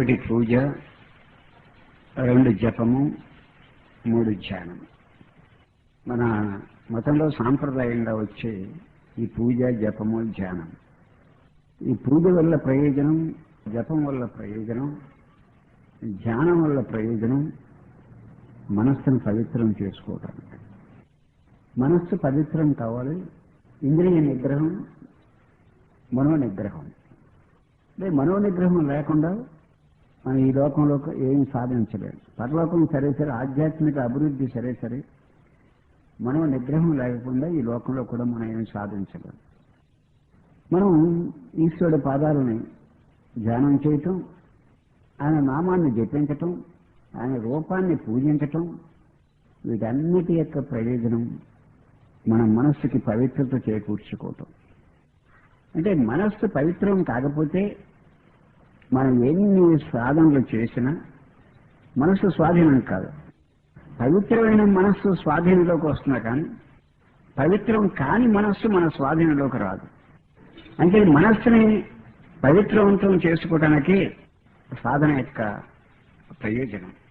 ఒకటి పూజ రెండు జపము మూడు ధ్యానం మన మతంలో సాంప్రదాయంగా వచ్చే ఈ పూజ జపము ధ్యానం ఈ పూజ వల్ల ప్రయోజనం జపం వల్ల ప్రయోజనం ధ్యానం వల్ల ప్రయోజనం మనస్సును పవిత్రం చేసుకోవటానికి. మనస్సు పవిత్రం కావాలి ఇంద్రియ నిగ్రహం మనో నిగ్రహం మనో నిగ్రహం లేకుండా మనం ఈ లోకంలో ఏం సాధించలేము పరలోకం సరే సరే ఆధ్యాత్మిక అభివృద్ధి సరే సరే మనం నిగ్రహం లేకుండా ఈ లోకంలో కూడా మనం ఏం సాధించలేదు. మనం ఈశ్వరుడి పాదాలని ధ్యానం చేయటం ఆయన నామాన్ని జపించటం ఆయన రూపాన్ని పూజించటం వీటన్నిటి యొక్క ప్రయోజనం మన మనస్సుకి పవిత్రత చేకూర్చుకోవటం. అంటే మనస్సు పవిత్రం కాకపోతే మనం ఎన్ని సాధనలు చేసినా మనస్సు స్వాధీనం కాదు. పవిత్రమైన మనస్సు స్వాధీనంలోకి వస్తున్నా కానీ పవిత్రం కాని మనస్సు మన స్వాధీనంలోకి రాదు. అంటే మనస్సుని పవిత్రవంతం చేసుకోవడానికి సాధన యొక్క ప్రయోజనం.